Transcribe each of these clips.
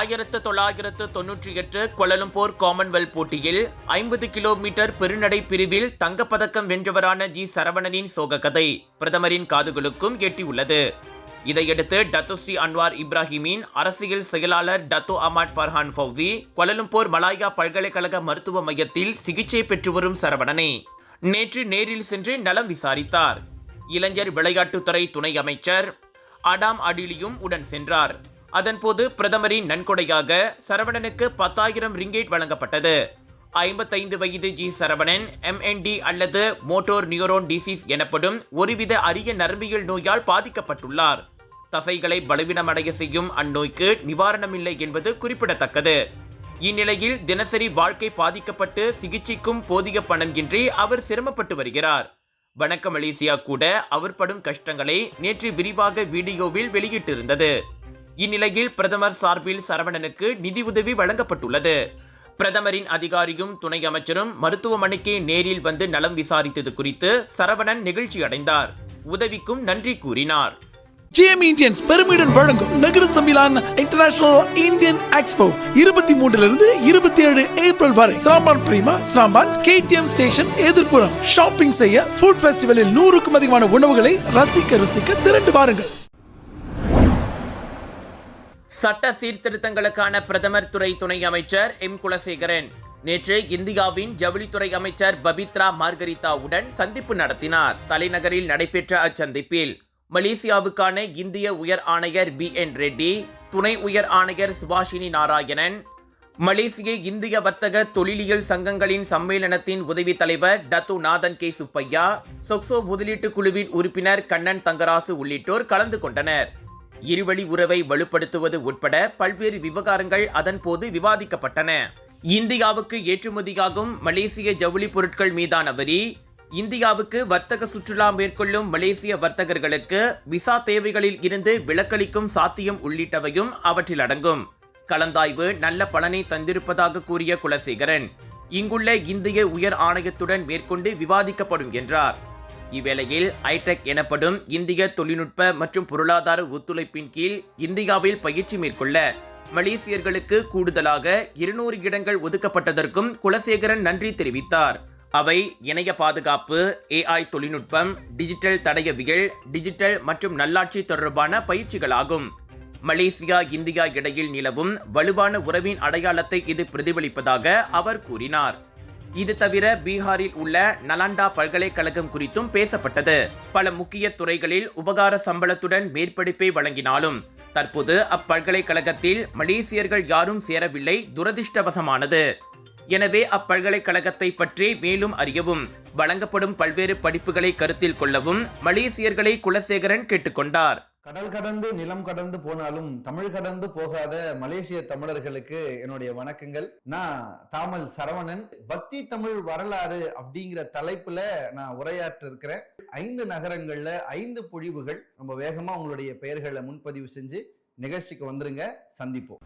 ஆயிரத்து தொள்ளாயிரத்து தொன்னூற்றி எட்டு கொலலும்போர் காமன்வெல்த் போட்டியில் ஐம்பது கிலோமீட்டர் பெருநடை பிரிவில் தங்கப்பதக்கம் வென்றவரான ஜி சரவணனின் சோக கதை பிரதமரின் காதுகளுக்கும் எட்டியுள்ளது. இதையடுத்து டத்துஸ்ரீ அன்வார் இப்ராஹிமின் அரசியல் செயலாளர் Dato Ahmad Farhan Fauzi Kuala Lumpur Malaya பல்கலைக்கழக மருத்துவ மையத்தில் சிகிச்சை பெற்று வரும் சரவணனை நேற்று நேரில் சென்று நலம் விசாரித்தார். இளைஞர் விளையாட்டுத்துறை துணை அமைச்சர் அடாம் அடிலியும் உடன் சென்றார். அதன்போது பிரதமரின் நன்கொடையாக சரவணனுக்கு பத்தாயிரம் ரிங்கேட் வழங்கப்பட்டது. ஐம்பத்தைந்து வயது ஜி சரவணன் எம்என்டி அல்லது மோட்டோர் நியூரோன் டிசீஸ் எனப்படும் ஒருவித அரிய நரம்பியல் நோயால் பாதிக்கப்பட்டுள்ளார். தசைகளை பலவீனமடைய செய்யும் அந்நோய்க்கு நிவாரணமில்லை என்பது குறிப்பிடத்தக்கது. இந்நிலையில் தினசரி வாழ்க்கை பாதிக்கப்பட்டு சிகிச்சைக்கும் போதிய பணம் இன்றி அவர் சிரமப்பட்டு வருகிறார். வணக்க மலேசியா கூட அவர் படும் கஷ்டங்களை நேற்று விரிவாக வீடியோவில் வெளியிட்டிருந்தது. இந்நிலையில் பிரதமர் சார்பில் சரவணனுக்கு நிதி உதவி வழங்கப்பட்டுள்ளது. பிரதமரின் அதிகாரியும் துணை அமைச்சரும் மருத்துவமனைக்கு நேரில் வந்து நலம் விசாரித்தது குறித்து சரவணன் நிகழ்ச்சி அடைந்தார். உதவிக்கும் நன்றி கூறினார். ஜிஎம் இந்தியன்ஸ் பெருமிடன் வழங்கும் நகர சம்மிலான் இன்டர்நேஷனல் இந்தியன் எக்ஸ்போ இருபத்தி மூன்றிலிருந்து இருபத்தி ஏழு ஏப்ரல் வரை சாம்பான் பிரீமா சாம்பான் கேடிஎம் ஸ்டேஷன் எதிர்ப்புறம். ஷாப்பிங் செய்ய ஃபுட் ஃபெஸ்டிவலில் நூறுக்கும் அதிகமான உணவுகளை ரசிக்க ரசிக்க திரண்டு வாருங்கள். சட்ட சீர்திருத்தங்களுக்கான பிரதமர் துறை துணை அமைச்சர் எம். குலசேகரன். நேற்று இந்தியாவின் ஜவுளித்துறை அமைச்சர் பபித்ரா மார்கரிதாவுடன் சந்திப்பு நடத்தினார். தலைநகரில் நடைபெற்ற அச்சந்திப்பில் மலேசியாவுக்கான இந்திய உயர் ஆணையர் பி. என். ரெட்டி துணை உயர் ஆணையர் சுபாஷினி நாராயணன் மலேசிய இந்திய வர்த்தக தொழிலியல் சங்கங்களின் சம்மேளனத்தின் உதவி தலைவர் டத்து நாதன் கே. சுப்பையா சொக்சோ முதலீட்டு குழுவின் உறுப்பினர் கண்ணன் தங்கராசு உள்ளிட்டோர் கலந்து கொண்டனர். இருவழி உறவை வலுப்படுத்துவது உட்பட பல்வேறு விவகாரங்கள் அதன்போது விவாதிக்கப்பட்டன. இந்தியாவுக்கு ஏற்றுமதியாகும் மலேசிய ஜவுளி பொருட்கள் மீதான வரி இந்தியாவுக்கு வர்த்தக சுற்றுலா மேற்கொள்ளும் மலேசிய வர்த்தகர்களுக்கு விசா தேவைகளில் இருந்து விலக்களிக்கும் சாத்தியம் உள்ளிட்டவையும் அவற்றில் அடங்கும். கலந்தாய்வு நல்ல பலனை தந்திருப்பதாக கூறிய குலசேகரன் இங்குள்ள இந்திய உயர் ஆணையத்துடன் மேற்கொண்டு விவாதிக்கப்படும் என்றார். இவ்வேளையில் ஐடெக் எனப்படும் இந்திய தொழில்நுட்ப மற்றும் பொருளாதார ஒத்துழைப்பின் கீழ் இந்தியாவில் பயிற்சி மேற்கொள்ள மலேசியர்களுக்கு கூடுதலாக இருநூறு இடங்கள் ஒதுக்கப்பட்டதற்கும் குலசேகரன் நன்றி தெரிவித்தார். அவை இணைய பாதுகாப்பு ஏஐ தொழில்நுட்பம் டிஜிட்டல் தடயவியல் டிஜிட்டல் மற்றும் நல்லாட்சி தொடர்பான பயிற்சிகளாகும். மலேசியா இந்தியா இடையில் நிலவும் வலுவான உறவின் அடையாளத்தை இது பிரதிபலிப்பதாக அவர் கூறினார். இது தவிர பீகாரில் உள்ள நலாண்டா பல்கலைக்கழகம் குறித்தும் பேசப்பட்டது. பல முக்கிய துறைகளில் உபகார சம்பளத்துடன் மேற்படிப்பை வழங்கினாலும் தற்போது அப்பல்கலைக்கழகத்தில் மலேசியர்கள் யாரும் சேரவில்லை துரதிர்ஷ்டவசமானது. எனவே அப்பல்கலைக்கழகத்தை பற்றி மேலும் அறியவும் வழங்கப்படும் பல்வேறு படிப்புகளை கருத்தில் கொள்ளவும் மலேசியர்களை குலசேகரன் கேட்டுக்கொண்டார். கடல் கடந்து நிலம் கடந்து போனாலும் தமிழ் கடந்து போகாத மலேசிய தமிழர்களுக்கு என்னுடைய வணக்கங்கள். நான் தாமல் சரவணன். பக்தி தமிழ் வரலாறு அப்படிங்கிற தலைப்புல நான் உரையாற்ற இருக்கிறேன் ஐந்து நகரங்கள்ல ஐந்து பொழிவுகள். ரொம்ப வேகமா உங்களுடைய பெயர்களை முன்பதிவு செஞ்சு நிகழ்ச்சிக்கு வந்துருங்க. சந்திப்போம்.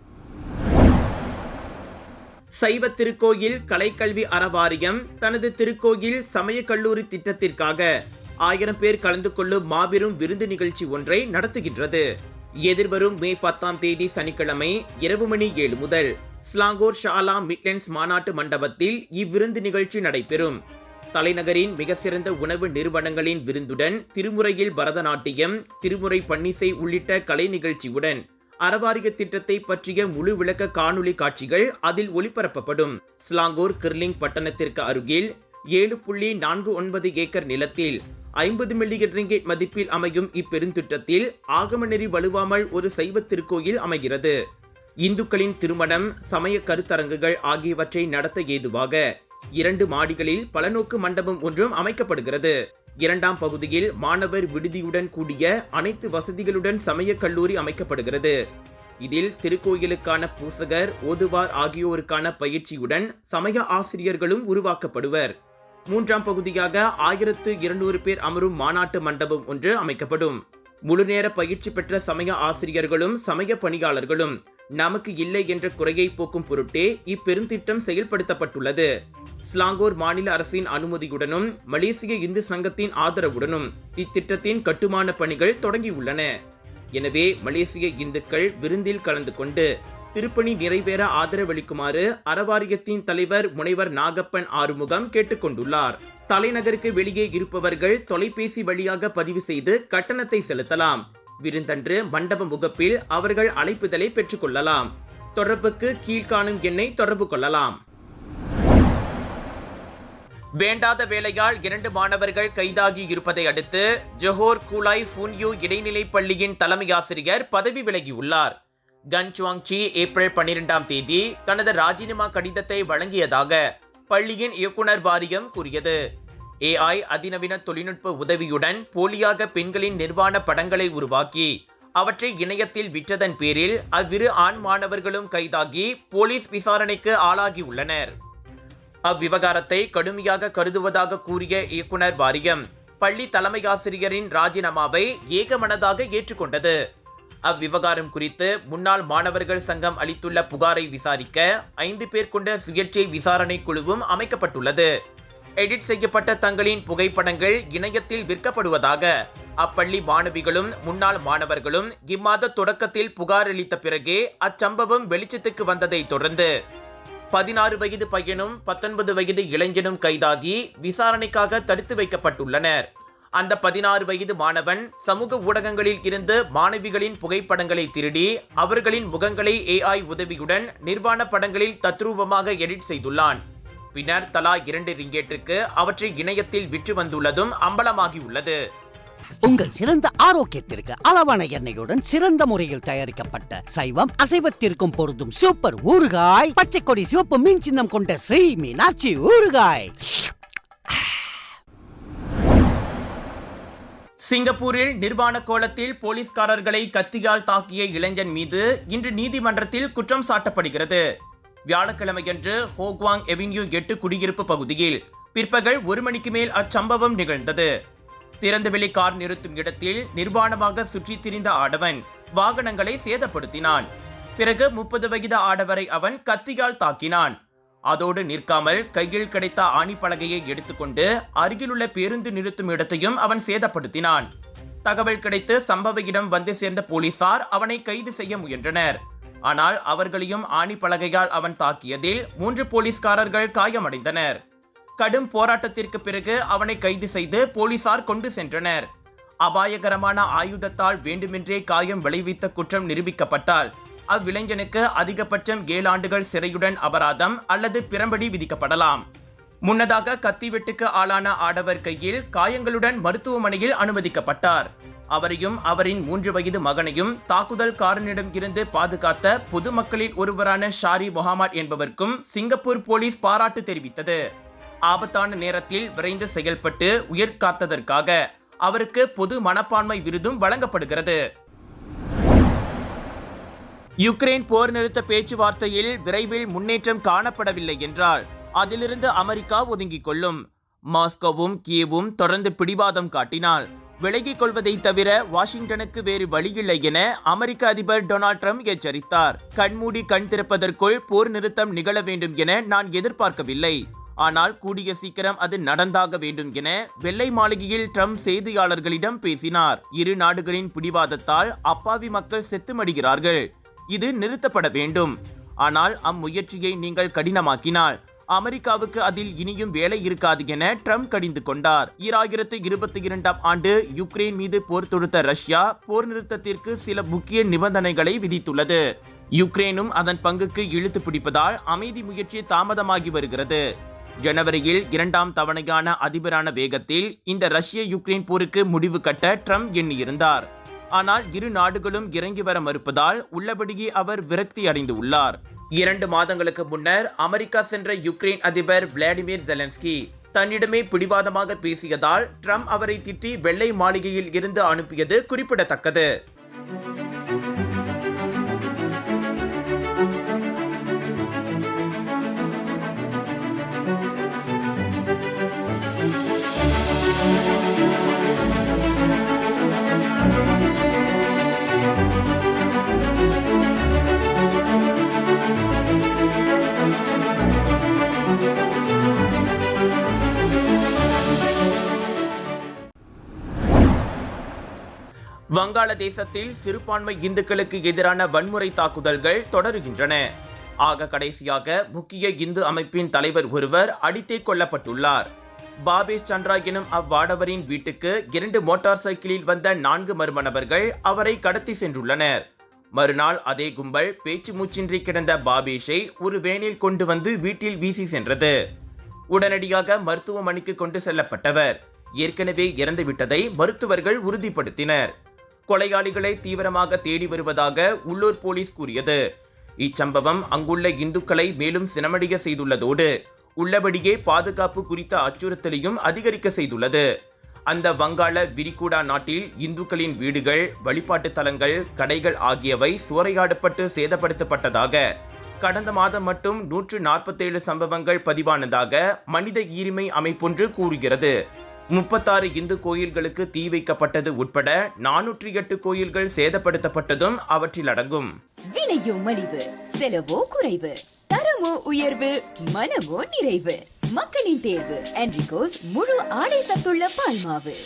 சைவ திருக்கோயில் கலைக்கல்வி அறவாரியம் தனது திருக்கோயில் சமய கல்லூரி திட்டத்திற்காக ஆயிரம் பேர் கலந்து கொள்ளும் மாபெரும் விருந்து நிகழ்ச்சி ஒன்றை நடத்துகின்றது. எதிர்வரும் மே பத்தாம் தேதி சனிக்கிழமை இரவு மணி ஏழு முதல் ஸ்லாங்கோர் ஷாலா மிட்லண்ட்ஸ் மாநாட்டு மண்டபத்தில் இவ்விருந்து நிகழ்ச்சி நடைபெறும். தலைநகரின் மிக சிறந்த உணவு நிறுவனங்களின் விருந்துடன் திருமுறையில் பரதநாட்டியம் திருமுறை பன்னிசை உள்ளிட்ட கலை நிகழ்ச்சியுடன் அறவாரிய திட்டத்தை பற்றிய முழு விளக்க காணொளி காட்சிகள் அதில் ஒளிபரப்பப்படும். ஸ்லாங்கூர் கிர்லிங் பட்டணத்திற்கு அருகில் ஏழு புள்ளி நான்கு ஒன்பது ஏக்கர் நிலத்தில் ஐம்பது மில்லியன் ரிங்கெட் மதிப்பில் அமையும் இப்பெருந்திட்டத்தில் ஆகம நெறி வலுவாமல் ஒரு சைவ திருக்கோயில் அமைகிறது. இந்துக்களின் திருமணம் சமய கருத்தரங்குகள் ஆகியவற்றை நடத்த ஏதுவாக இரண்டு மாடிகளில் பலநோக்கு மண்டபம் ஒன்றும் அமைக்கப்படுகிறது. இரண்டாம் பகுதியில் மாணவர் விடுதியுடன் கூடிய அனைத்து வசதிகளுடன் சமய கல்லூரி அமைக்கப்படுகிறது. இதில் திருக்கோயிலுக்கான பூசகர் ஓதுவார் ஆகியோருக்கான பயிற்சியுடன் சமய ஆசிரியர்களும் உருவாக்கப்படுவர். மூன்றாம் பகுதியாக ஆயிரத்து இருநூறு பேர் அமரும் மாநாட்டு மண்டபம் ஒன்று அமைக்கப்படும். முழுநேர பயிற்சி பெற்ற சமய ஆசிரியர்களும் சமய பணியாளர்களும் நமக்கு இல்லை என்ற குறையை போக்கும் பொருட்டே இப்பெருந்திட்டம் செயல்படுத்தப்பட்டுள்ளது. ஸ்லாங்கோர் மாநில அரசின் அனுமதியுடனும் மலேசிய இந்து சங்கத்தின் ஆதரவுடனும் இத்திட்டத்தின் கட்டுமான பணிகள் தொடங்கியுள்ளன. எனவே மலேசிய இந்துக்கள் விருந்தில் கலந்து கொண்டு திருப்பணி நிறைவேற ஆதரவளிக்குமாறு அறவாரியத்தின் தலைவர் முனைவர் நாகப்பன் ஆறுமுகம் கேட்டுக்கொண்டுள்ளார். தலைநகருக்கு வெளியே இருப்பவர்கள் தொலைபேசி வழியாக பதிவு செய்து கட்டணத்தை செலுத்தலாம். விருந்தன்று மண்டப முகப்பில் அவர்கள் அழைப்புதலை பெற்றுக்கொள்ளலாம். தொடர்புக்கு கீழ்காணும் எண்ணை தொடர்பு கொள்ளலாம். வேண்டாத வேலையால் இரண்டு மாணவர்கள் கைதாகி இருப்பதை அடுத்து ஜொஹோர் குலாய் ஃபுன்யூ இடைநிலைப் பள்ளியின் தலைமை ஆசிரியர் பதவி விலகியுள்ளார். கன் சுவாங்சி ஏப்ரல் பன்னிரெண்டாம் தேதி தனது ராஜினாமா கடிதத்தை வழங்கியதாக பள்ளியின் இயக்குனர் வாரியம் கூறியது. ஏஐ அதிநவீன தொழில்நுட்ப உதவியுடன் போலியாக பெண்களின் நிர்வாண படங்களை உருவாக்கி அவற்றை இணையத்தில் விற்றதன் பேரில் அவ்விரு ஆண் மாணவர்களும் கைதாகி போலீஸ் விசாரணைக்கு ஆளாகியுள்ளனர். அவ்விவகாரத்தை கடுமையாக கருதுவதாக கூறிய இயக்குனர் வாரியம் பள்ளி தலைமையாசிரியரின் ராஜினாமாவை ஏகமனதாக ஏற்றுக்கொண்டது. அவ்விவகாரம் குறித்து முன்னாள் மாணவர்கள் சங்கம் அளித்துள்ள புகாரை விசாரிக்க ஐந்து பேர் கொண்ட சுயேட்சை விசாரணை குழுவும் அமைக்கப்பட்டுள்ளது. எடிட் செய்யப்பட்ட தங்களின் புகைப்படங்கள் இணையத்தில் விற்கப்படுவதாக அப்பள்ளி மாணவிகளும் முன்னாள் மாணவர்களும் இம்மாத தொடக்கத்தில் புகார் அளித்த பிறகே அச்சம்பவம் வெளிச்சத்துக்கு வந்ததை தொடர்ந்து பதினாறு வயது பையனும் பத்தொன்பது வயது இளைஞனும் கைதாகி விசாரணைக்காக தடுத்து வைக்கப்பட்டுள்ளனர். அந்த பதினாறு வயது மாணவன் சமூக ஊடகங்களில் இருந்து மாணவிகளின் புகைப்படங்களை திருடி அவர்களின் முகங்களை ஏஐ உதவியுடன் நிர்வாண படங்களில் தத்ரூபமாக எடிட் செய்துள்ளான். பின்னர் தலா இரண்டு ரிங்கேட்டுக்கு அவற்றை இணையத்தில் விற்று வந்துள்ளதும் அம்பலமாகியுள்ளது. உங்கள் சிறந்த ஆரோக்கியத்திற்கு அளவான எண்ணெயுடன் சிறந்த முறையில் தயாரிக்கப்பட்ட சைவம் அசைவத்திற்கும் பொருந்தும் சூப்பர் ஊறுகாய் பச்சை கொடி சிவப்பு மீன் சின்னம் கொண்ட ஸ்ரீ மீனாட்சி ஊறுகாய். சிங்கப்பூரில் நிர்வாண கோலத்தில் போலீஸ்காரர்களை கத்தியால் தாக்கிய இளைஞன் மீது இன்று நீதிமன்றத்தில் குற்றம் சாட்டப்படுகிறது. வியாழக்கிழமையன்று ஹோக்வாங் எவின்யூ எட்டு குடியிருப்பு பகுதியில் பிற்பகல் ஒரு மணிக்கு மேல் அச்சம்பவம் நிகழ்ந்தது. திறந்தவெளி கார் நிறுத்தும் இடத்தில் நிர்வாணமாக சுற்றித் திரிந்த ஆடவன் வாகனங்களை சேதப்படுத்தினான். பிறகு முப்பது வயது ஆடவரை அவன் கத்தியால் தாக்கினான். அதோடு நிற்காமல் கையில் கிடைத்த ஆணிப்பலகையை எடுத்துக்கொண்டு அருகிலுள்ள பேருந்து நிறுத்தும் இடத்தையும் அவன் சேதப்படுத்தினான். தகவல் கிடைத்து சம்பவ இடம் வந்து சேர்ந்த போலீசார் அவனை கைது செய்ய முயன்றனர். ஆனால் அவர்களையும் ஆணிப்பலகையால் அவன் தாக்கியதில் மூன்று போலீஸ்காரர்கள் காயமடைந்தனர். கடும் போராட்டத்திற்கு பிறகு அவனை கைது செய்து போலீசார் கொண்டு சென்றனர். அபாயகரமான ஆயுதத்தால் வேண்டுமென்றே காயம் விளைவித்த குற்றம் நிரூபிக்கப்பட்டால் அவ்விளைஞனுக்கு அதிகபட்சம் ஏழு ஆண்டுகள் சிறையுடன் அபராதம் அல்லது பிரம்படி விதிக்கப்படலாம். முன்னதாக கத்திவெட்டுக்கு ஆளான ஆடவர் கையில் காயங்களுடன் மருத்துவமனையில் அனுமதிக்கப்பட்டார். அவரையும் அவரின் மூன்று வயது மகனையும் தாக்குதல் காரனிடம் இருந்து பாதுகாத்த பொதுமக்களில் ஒருவரான ஷாரி முகமது என்பவருக்கும் சிங்கப்பூர் போலீஸ் பாராட்டு தெரிவித்தது. ஆபத்தான நேரத்தில் விரைந்து செயல்பட்டு உயிர் காத்ததற்காக அவருக்கு பொது மனப்பான்மை விருதும் வழங்கப்படுகிறது. யுக்ரைன் போர் நிறுத்த பேச்சுவார்த்தையில் விரைவில் முன்னேற்றம் காணப்படவில்லை என்றால் அதிலிருந்து அமெரிக்கா ஒதுங்கிக் கொள்ளும். மாஸ்கோவும் கியவும் தொடர்ந்து பிடிவாதம் காட்டினால். விலகிக் கொள்வதை தவிர வாஷிங்டனுக்கு வேறு வழியில்லை என அமெரிக்க அதிபர் டொனால்ட் ட்ரம்ப் எச்சரித்தார். கண்மூடி கண் திறப்பதற்குள் போர் நிறுத்தம் நிகழ வேண்டும் என நான் எதிர்பார்க்கவில்லை. ஆனால் கூடிய சீக்கிரம் அது நடந்தாக வேண்டும் என வெள்ளை மாளிகையில் ட்ரம்ப் செய்தியாளர்களிடம் பேசினார். இரு நாடுகளின் பிடிவாதத்தால் அப்பாவி மக்கள் செத்துமடிகிறார்கள். இது நிறுத்தப்பட வேண்டும். ஆனால் அம்முயற்சியை நீங்கள் கடினமாக்கினால். அமெரிக்காவுக்கு அதில் இனியும் வேலை இருக்காது என ட்ரம்ப் கடிந்து கொண்டார். ஈராயிரத்து இருபத்தி இரண்டாம் ஆண்டு யுக்ரைன் மீது போர் தொடுத்த ரஷ்யா போர் நிறுத்தத்திற்கு சில முக்கிய நிபந்தனைகளை விதித்துள்ளது. யுக்ரைனும் அதன் பங்குக்கு இழுத்து பிடிப்பதால் அமைதி முயற்சி தாமதமாகி வருகிறது. ஜனவரியில் இரண்டாம் தவணையான அதிபரான வேகத்தில் இந்த ரஷ்ய யுக்ரைன் போருக்கு முடிவு கட்ட ட்ரம்ப் எண்ணியிருந்தார். ஆனால் இரு நாடுகளும் இறங்கி வர மறுப்பதால் உள்ளபடியே அவர் விரக்தி அடைந்து உள்ளார். இரண்டு மாதங்களுக்கு முன்னர் அமெரிக்கா சென்ற யுக்ரைன் அதிபர் விளாடிமிர் ஜெலன்ஸ்கி தன்னிடமே பிடிவாதமாக பேசியதால் ட்ரம்ப் அவரை திட்டி வெள்ளை மாளிகையில் இருந்து அனுப்பியது குறிப்பிடத்தக்கது. வங்காளதேசத்தில் சிறுபான்மை இந்துக்களுக்கு எதிரான வன்முறை தாக்குதல்கள் தொடருகின்றன. ஆக கடைசியாக முக்கிய இந்து அமைப்பின் தலைவர் ஒருவர் அடித்தே கொல்லப்பட்டுள்ளார். பாபேஷ் சந்திரா எனும் அவ்வாடவரின் வீட்டுக்கு இரண்டு மோட்டார் சைக்கிளில் வந்த நான்கு மர்ம நபர்கள் அவரை கடத்தி சென்றுள்ளனர். மறுநாள் அதே கும்பல் பேச்சு மூச்சின்றி கிடந்த பாபேஷை ஒரு வேனில் கொண்டு வந்து வீட்டில் வீசி சென்றது. உடனடியாக மருத்துவமனைக்கு கொண்டு செல்லப்பட்டவர். ஏற்கனவே இறந்துவிட்டதை மருத்துவர்கள் உறுதிப்படுத்தினர். கொலையாளிகளை தீவிரமாக தேடி வருவதாக உள்ளூர் போலீஸ் கூறியது. இச்சம்பவம் அங்குள்ள இந்துக்களை மேலும் சினமடைய செய்துள்ளதோடு உள்ளபடியே பாதுகாப்பு குறித்த அச்சுறுத்தலையும் அதிகரிக்க செய்துள்ளது. அந்த வங்காள விரிகுடா நாட்டில் இந்துக்களின் வீடுகள் வழிபாட்டு தலங்கள் கடைகள் ஆகியவை சூறையாடப்பட்டு சேதப்படுத்தப்பட்டதாக கடந்த மாதம் மட்டும் நூற்று நாற்பத்தேழு சம்பவங்கள் பதிவானதாக மனித ஈரிமை அமைப்பொன்று கூறுகிறது. முப்பத்தாறு இந்து கோயில்களுக்கு தீ வைக்கப்பட்டது உட்பட நானூற்றி எட்டு கோயில்கள் சேதப்படுத்தப்பட்டதும் அவற்றில் அடங்கும். விலையோ மலிவு செலவோ குறைவு தரமோ உயர்வு மனமோ நிறைவு. மக்களின் தேர்வு என்ரிகோஸ் முழு ஆடை சத்துள்ள பால்மாவு.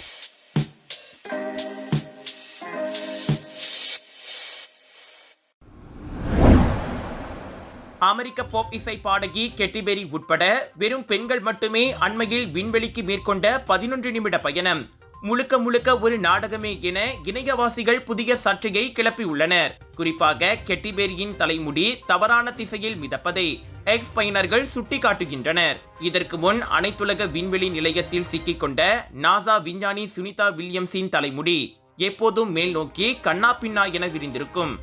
அமெரிக்க பாப் இசை பாடகி கெட்டிபெரி உட்பட வெறும் பெண்கள் மட்டுமே அண்மையில் விண்வெளிக்கு மேற்கொண்ட பதினொன்று நிமிட பயணம். முழுக்க முழுக்க ஒரு நாடகமே என இணையவாசிகள் புதிய சர்ச்சையை கிளப்பியுள்ளனர் குறிப்பாக கெட்டிபேரியின் தலைமுடி தவறான திசையில் மிதப்பதை எக்ஸ் பயனர்கள் சுட்டிக்காட்டுகின்றனர். இதற்கு முன் அனைத்துலக விண்வெளி நிலையத்தில் சிக்கிக்கொண்ட நாசா விஞ்ஞானி சுனிதா வில்லியம்ஸின் தலைமுடி எப்போதும் மேல் நோக்கி கண்ணா பின்னா என விரிந்திருக்கும்.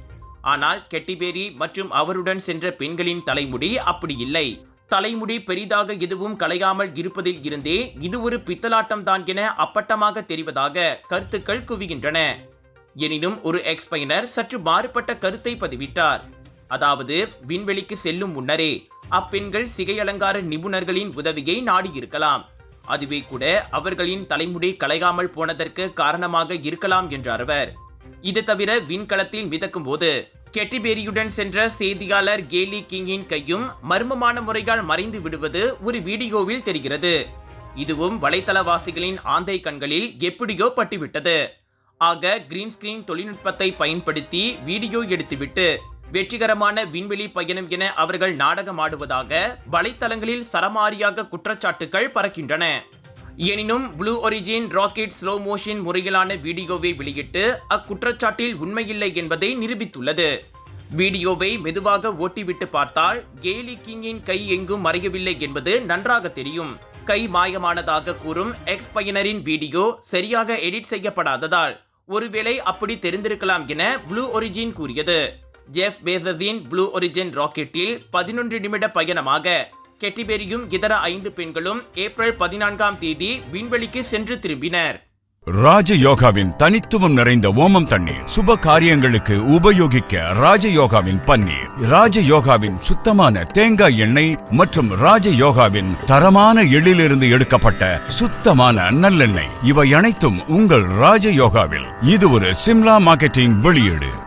ஆனால் கெட்டிபேரி மற்றும் அவருடன் சென்ற பெண்களின் தலைமுடி அப்படி இல்லை. தலைமுடி பெரிதாக எதுவும் கலையாமல் இருப்பதில் இருந்தே இது ஒரு பித்தலாட்டம் தான் என அப்பட்டமாக தெரிவதாக கருத்துக்கள் குவிகின்றன. எனினும் ஒரு எக்ஸ்பைனர் சற்று மாறுபட்ட கருத்தை பதிவிட்டார். அதாவது விண்வெளிக்கு செல்லும் முன்னரே அப்பெண்கள் சிகை அலங்கார நிபுணர்களின் உதவியை நாடியிருக்கலாம் அதுவே கூட அவர்களின் தலைமுடி கலையாமல் போனதற்கு காரணமாக இருக்கலாம் என்றார் அவர். இது தவிர விண்கலத்தில் மிதக்கும் போது கெட்டிபேரியுடன் சென்ற செய்தியாளர் கேலி கிங்கின் கையும் மர்மமான முறையால் மறைந்து விடுவது ஒரு வீடியோவில் தெரிகிறது. இதுவும் வலைத்தளவாசிகளின் ஆந்தை கண்களில் எப்படியோ பட்டுவிட்டது. ஆக கிரீன் ஸ்கிரீன் தொழில்நுட்பத்தை பயன்படுத்தி வீடியோ எடுத்துவிட்டு வெற்றிகரமான விண்வெளி பயணம் என அவர்கள் நாடகமாடுவதாக வலைத்தளங்களில் சரமாரியாக குற்றச்சாட்டுகள் பறக்கின்றன. எனினும் Blue Origin rocket slow motion முறையிலான வீடியோவை வெளியிட்டு அக்குற்றச்சாட்டில் உண்மையில்லை என்பதை நிரூபித்துள்ளது. வீடியோவை மெதுவாக ஓட்டிவிட்டு பார்த்தால் கேலி கிங்கின் கை எங்கும் மறையவில்லை என்பது நன்றாக தெரியும். கை மாயமானதாக கூறும் எக்ஸ் பயனரின் வீடியோ சரியாக எடிட் செய்யப்படாததால் ஒருவேளை அப்படி தெரிந்திருக்கலாம் என ப்ளூ ஒரிஜின் கூறியது. ஜெஃப் பேசஸின் ப்ளூ ஒரிஜின் ராக்கெட்டில் பதினொன்று நிமிட பயணமாக கெட்டிபெரியும் இதர ஐந்து பெண்களும் ஏப்ரல் பதினான்காம் தேதி விண்வெளிக்கு சென்று திரும்பினர். ராஜயோகாவின் தனித்துவம் நிறைந்த ஓமம் தண்ணீர் சுப காரியங்களுக்கு உபயோகிக்க ராஜயோகாவின் பன்னீர். ராஜயோகாவின் சுத்தமான தேங்காய் எண்ணெய் மற்றும் ராஜயோகாவின் தரமான எள்ளிலிருந்து எடுக்கப்பட்ட சுத்தமான நல்லெண்ணெய். இவை அனைத்தும் உங்கள் ராஜயோகாவில். இது ஒரு சிம்லா மார்க்கெட்டிங் வெளியீடு.